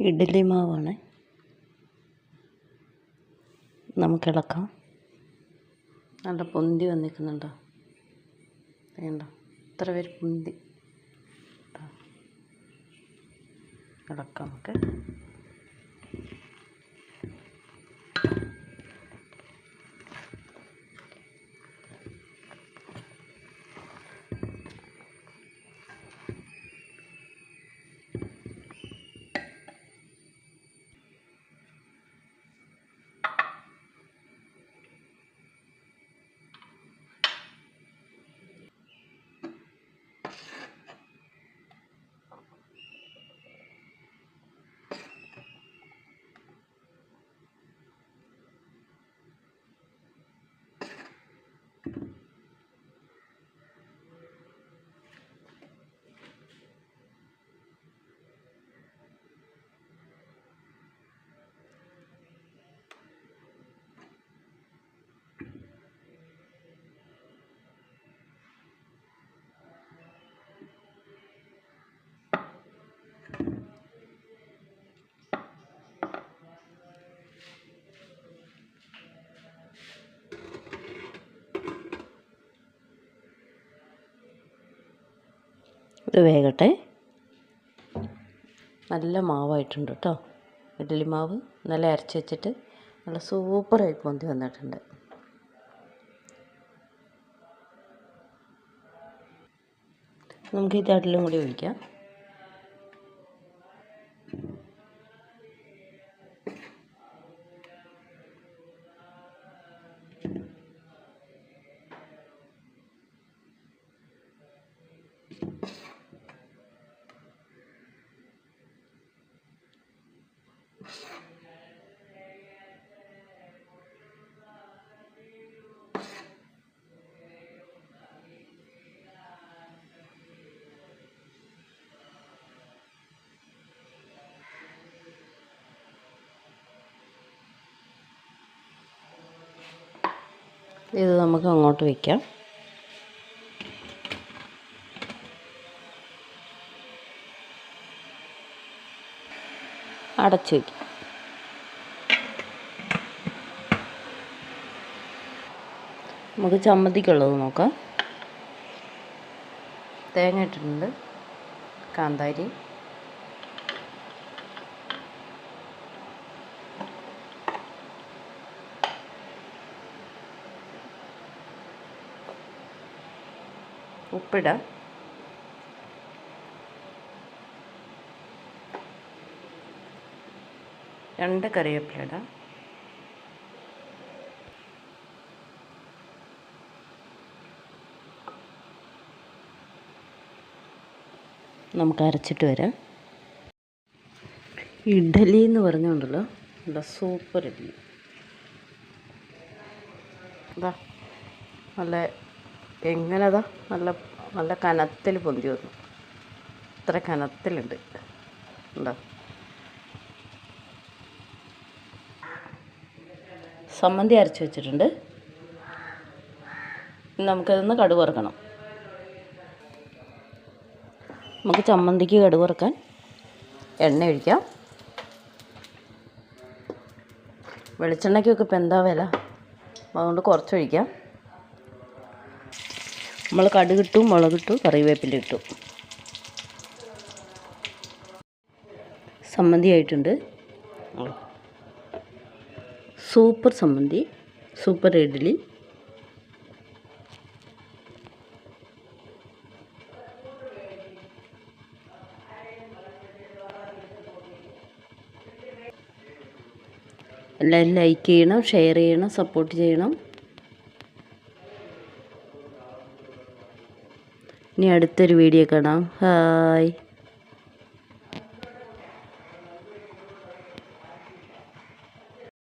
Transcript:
ഇഡ്ഡലി മാവാണ്. നമുക്കിളക്കാം നല്ല പൊന്തി വന്നിരിക്കുന്നുണ്ടോ? വേണ്ട. ഇത്ര പേര് പൊന്തി. ഇളക്കാം നമുക്ക്. ഇത് വേകട്ടെ. നല്ല മാവായിട്ടുണ്ട് കേട്ടോ ഇഡ്ഡലി മാവ് നല്ല അരച്ച് വെച്ചിട്ട് നല്ല സൂപ്പറായി പൊന്തി വന്നിട്ടുണ്ട്. നമുക്ക് ഈ തട്ടിലും കൂടി ഒഴിക്കാം. ഇത് നമുക്ക് അങ്ങോട്ട് വയ്ക്കാം അടച്ചു വയ്ക്കാം നമുക്ക് ചമ്മന്തിക്കുള്ളത് നോക്കാം. തേങ്ങ ഇട്ടിട്ടുണ്ട്. കാന്താരി. ഉപ്പിടാം. രണ്ട് കറിവേപ്പില നമുക്ക് അരച്ചിട്ട് വരാം. ഇഡലി എന്ന് പറഞ്ഞുകൊണ്ടല്ലോ നല്ല സൂപ്പർ ഇഡ്ഡലി. ഇതാ നല്ല എങ്ങനെതാ? നല്ല നല്ല കനത്തിൽ പൊന്തി വന്നു. ഇത്ര കനത്തിലുണ്ട്. എന്താ സമ്മന്തി അരച്ച് വെച്ചിട്ടുണ്ട്. നമുക്കതൊന്ന് കടുക് വറുക്കണം. നമുക്ക് ചമ്മന്തിക്ക് കടുക് വറുക്കാൻ എണ്ണ ഒഴിക്കാം. വെളിച്ചെണ്ണയ്ക്കൊക്കെ ഇപ്പം എന്താ വില? അതുകൊണ്ട് കുറച്ചൊഴിക്കാം. നമ്മൾ കടുകിട്ടു മുളകിട്ടു കറിവേപ്പില ഇട്ടു. സമ്മന്തി ആയിട്ടുണ്ട്. സൂപ്പർ സമ്മന്തി സൂപ്പർ ഇഡ്ഡലി. എല്ലാവരും ലൈക്ക് ചെയ്യണം ഷെയർ ചെയ്യണം സപ്പോർട്ട് ചെയ്യണം. ഇനി അടുത്തൊരു വീഡിയോ കാണാം. ഹായ്